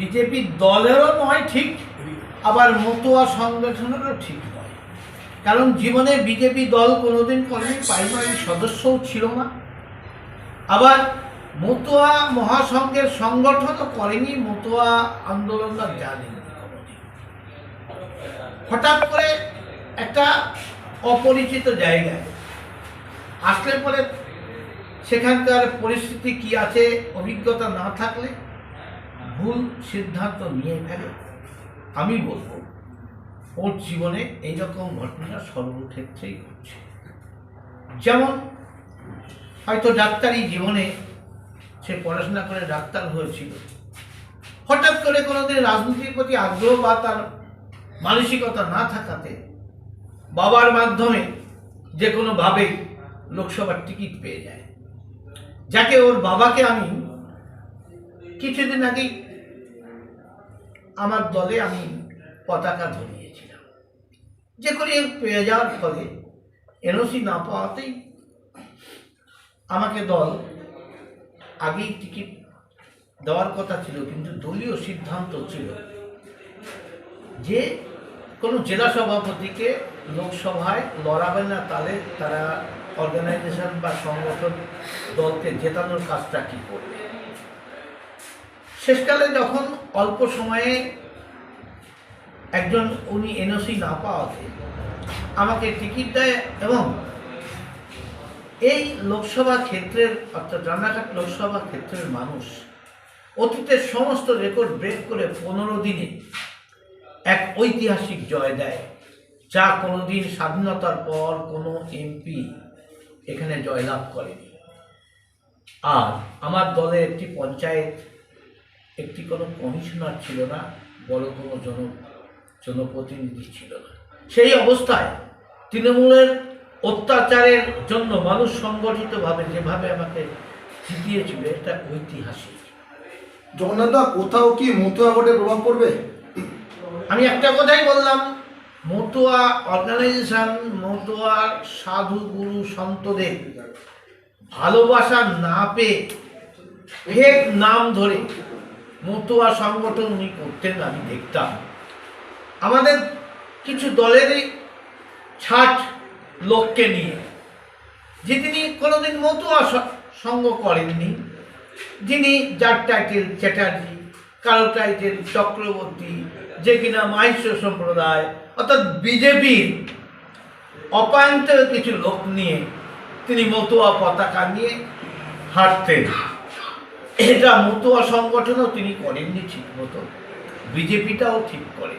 BJP দলেরও নয়, ঠিক। আবার মতুয়া সংগঠনেরও ঠিক নয়। কারণ জীবনে বিজেপি দল কোনোদিন করেনি প্রাইমারি সদস্যও ছিল না। আবার মতুয়া মহাসংঘের সংগঠনও করেনি, মতুয়া আন্দোলনটা জানেনি হঠাৎ করে একটা অপরিচিত জায়গায় আসলে পরে সেখানকার পরিস্থিতি কি আছে, অভিজ্ঞতা না থাকলে ভুল সিদ্ধান্ত নিয়ে ফেলে। আমি বলব, ওর জীবনে এইরকম ঘটনা সর্বক্ষেত্রেই ঘটছে। যেমন, হয়তো ডাক্তারি জীবনে সে পড়াশোনা করে ডাক্তার হয়েছিল। হঠাৎ করে কোনোদিন রাজনীতির প্রতি আগ্রহ বা তার মানসিকতা না থাকাতে বাবার মাধ্যমে যে কোনোভাবে লোকসভার টিকিট পেয়ে যায়। যাকে ওর বাবাকে আমি কিছুদিন আগেই আমার দলে আমি পতাকা ধরিয়েছিলাম। যে করে পেয়ে যাওয়ার ফলে এনওসি না পাওয়াতেই আমাকে দল আগেই টিকিট দেওয়ার কথা ছিল, কিন্তু দলীয় সিদ্ধান্ত ছিল যে কোনো জেলা সভাপতিকে লোকসভায় লড়াবে না, তাহলে তারা অর্গানাইজেশন বা সংগঠন দলকে জেতানোর কাজটা কী করবে? শেষকালে যখন অল্প সময়ে একজন উনি এনওসি না পাওয়াতে আমাকে টিকিট দেয় এবং এই লোকসভা ক্ষেত্রের অর্থাৎ রানাঘাট লোকসভা ক্ষেত্রের মানুষ অতীতের সমস্ত রেকর্ড ব্রেক করে পনেরো দিনে এক ঐতিহাসিক জয় দেয়, যা কোনোদিন স্বাধীনতার পর কোনো এমপি এখানে জয়লাভ করেনি। আর আমার দলে একটি পঞ্চায়েত একটি কোনো কমিশনার ছিল না বড় কোনো জন জনপ্রতিনিধি ছিল না। সেই অবস্থায় তৃণমূলের অত্যাচারের জন্য মানুষ সংগঠিতভাবে যেভাবে আমাকে জিতিয়েছিল এটা ঐতিহাসিক। জগন্নাথদা কোথাও কি মতুয়া ভোটে প্রভাব পড়বে? আমি একটা কথাই বললাম মতুয়া অর্গানাইজেশন মতুয়া সাধু গুরু সন্তদের ভালোবাসা না পেয়ে ফেক নাম ধরে মতুয়া সংগঠন উনি করতেন, আমি দেখতাম। আমাদের কিছু দলেরই ছাট লোককে নিয়ে, যে তিনি কোনোদিন মতুয়া সঙ্গ করেননি। যিনি যার টাইটেল, চ্যাটার্জি কারও টাইটেল, চক্রবর্তী, যে কিনা মাহিষ্য সম্প্রদায়, অর্থাৎ বিজেপির অপায়ন্ত কিছু লোক নিয়ে তিনি মতুয়া পতাকা নিয়ে হাঁটতেন। এটা মতুয়া সংগঠনও তিনি করেননি ঠিক মতো। বিজেপিটাও ঠিক করে